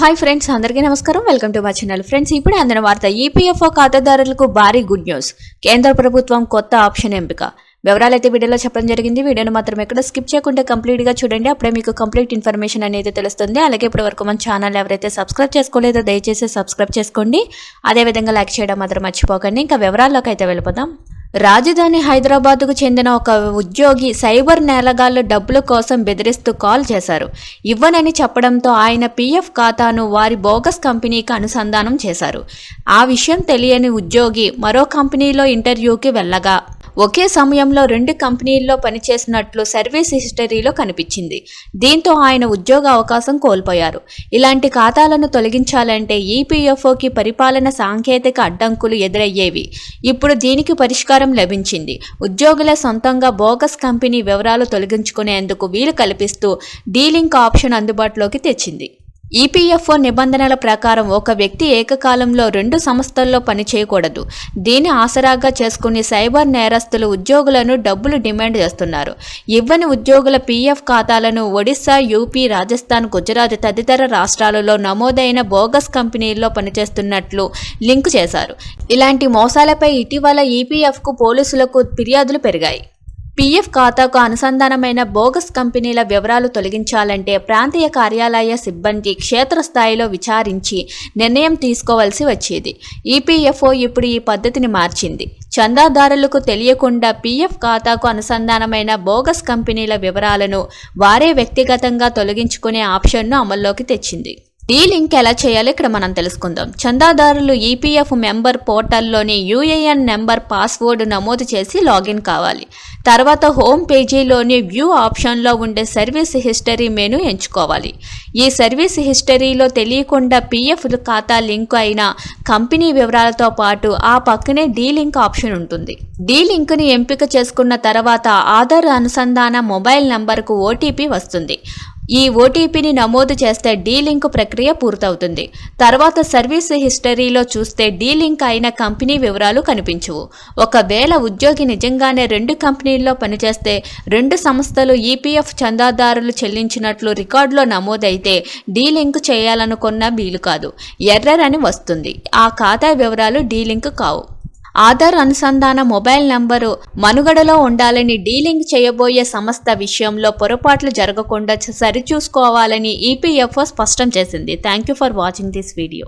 Hi friends అందరికీ నమస్కారం. Welcome to మా ఛానల్ ఫ్రెండ్స్ ఇప్పుడే అందిన వార్త ఈపీఎఫ్ఓ ఖాతాదారులకు భారీ గుడ్ న్యూస్ కేంద్ర ప్రభుత్వం కొత్త ఆప్షన్ ఎంపిక. వివరాలు అయితే వీడియోలో చెప్పడం జరిగింది. వీడియోను మాత్రం ఎక్కడ స్కిప్ చేయకుండా కంప్లీట్గా చూడండి. అప్పుడే మీకు కంప్లీట్ ఇన్ఫర్మేషన్ అనేది తెలుస్తుంది. అలాగే ఇప్పటి వరకు మన ఛానల్ ఎవరైతే సబ్స్క్రైబ్ చేసుకోలేదో దయచేసి సబ్స్క్రైబ్ చేసుకోండి. అదేవిధంగా లైక్ చేయడం మాత్రం మర్చిపోకండి. ఇంకా వివరాల్లోకి అయితే వెళ్ళిపోదాం. రాజధాని హైదరాబాద్కు చెందిన ఒక ఉద్యోగి సైబర్ నేలగాళ్ళు డబ్బుల కోసం బెదిరిస్తూ కాల్ చేశారు. ఇవ్వనని చెప్పడంతో ఆయన పీఎఫ్ ఖాతాను వారి బోగస్ కంపెనీకి అనుసంధానం చేశారు. ఆ విషయం తెలియని ఉద్యోగి మరో కంపెనీలో ఇంటర్వ్యూకి వెళ్ళగా ఒకే సమయంలో రెండు కంపెనీల్లో పనిచేసినట్లు సర్వీస్ హిస్టరీలో కనిపించింది. దీంతో ఆయన ఉద్యోగ అవకాశం కోల్పోయారు. ఇలాంటి ఖాతాలను తొలగించాలంటే ఈపీఎఫ్ఓకి పరిపాలన సాంకేతిక అడ్డంకులు ఎదురయ్యేవి. ఇప్పుడు దీనికి పరిష్కారం లభించింది. ఉద్యోగుల సొంతంగా బోగస్ కంపెనీ వివరాలు తొలగించుకునేందుకు వీలు కల్పిస్తూ డీలింక్ ఆప్షన్ అందుబాటులోకి తెచ్చింది. ఈపీఎఫ్ఓ నిబంధనల ప్రకారం ఒక వ్యక్తి ఏకకాలంలో రెండు సంస్థల్లో పనిచేయకూడదు. దీని ఆసరాగా చేసుకుని సైబర్ నేరస్తులు ఉద్యోగులను డబ్బులు డిమాండ్ చేస్తున్నారు. ఇవ్వని ఉద్యోగుల పీఎఫ్ ఖాతాలను ఒడిశా యూపీ రాజస్థాన్ గుజరాత్ తదితర రాష్ట్రాలలో నమోదైన బోగస్ కంపెనీల్లో పనిచేస్తున్నట్లు లింక్ చేశారు. ఇలాంటి మోసాలపై ఇటీవల ఈపీఎఫ్కు పోలీసులకు ఫిర్యాదులు పెరిగాయి. పీఎఫ్ ఖాతాకు అనుసంధానమైన బోగస్ కంపెనీల వివరాలు తొలగించాలంటే ప్రాంతీయ కార్యాలయ సిబ్బంది క్షేత్రస్థాయిలో విచారించి నిర్ణయం తీసుకోవాల్సి వచ్చేది. ఈపీఎఫ్ఓ ఇప్పుడు ఈ పద్ధతిని మార్చింది. చందాదారులకు తెలియకుండా పీఎఫ్ ఖాతాకు అనుసంధానమైన బోగస్ కంపెనీల వివరాలను వారే వ్యక్తిగతంగా తొలగించుకునే ఆప్షన్ను అమల్లోకి తెచ్చింది. ఈ లింక్ ఎలా చేయాలో ఇక్కడ మనం తెలుసుకుందాం. చందాదారులు ఈపీఎఫ్ మెంబర్ పోర్టల్లోని యూఏఎన్ నెంబర్ పాస్వర్డ్ నమోదు చేసి లాగిన్ కావాలి. తర్వాత హోమ్ పేజీలోని వ్యూ ఆప్షన్లో ఉండే సర్వీస్ హిస్టరీ మెను ఎంచుకోవాలి. ఈ సర్వీస్ హిస్టరీలో తెలియకుండా పీఎఫ్ ఖాతా లింక్ అయిన కంపెనీ వివరాలతో పాటు ఆ పక్కనే డీ లింక్ ఆప్షన్ ఉంటుంది. డీ లింక్ని ఎంపిక చేసుకున్న తర్వాత ఆధార్ అనుసంధాన మొబైల్ నంబర్కు ఓటీపీ వస్తుంది. ఈ ఓటీపీని నమోదు చేస్తే డీలింక్ ప్రక్రియ పూర్తవుతుంది. తర్వాత సర్వీస్ హిస్టరీలో చూస్తే డీలింక్ అయిన కంపెనీ వివరాలు కనిపించవు. ఒకవేళ ఉద్యోగి నిజంగానే రెండు కంపెనీల్లో పనిచేస్తే రెండు సంస్థలు ఈపీఎఫ్ చందాదారులు చెల్లించినట్లు రికార్డులో నమోదైతే డీలింక్ చేయాలనుకున్న వీలు కాదు. ఎర్రర్ అని వస్తుంది. ఆ ఖాతా వివరాలు డీలింక్ కావు. ఆధార్ అనుసంధాన మొబైల్ నంబరు మనుగడలో ఉండాలని డీలింగ్ చేయబోయే సంస్థ విషయంలో పొరపాట్లు జరగకుండా సరిచూసుకోవాలని ఈపీఎఫ్ఓ స్పష్టం చేసింది. Thank you for watching this video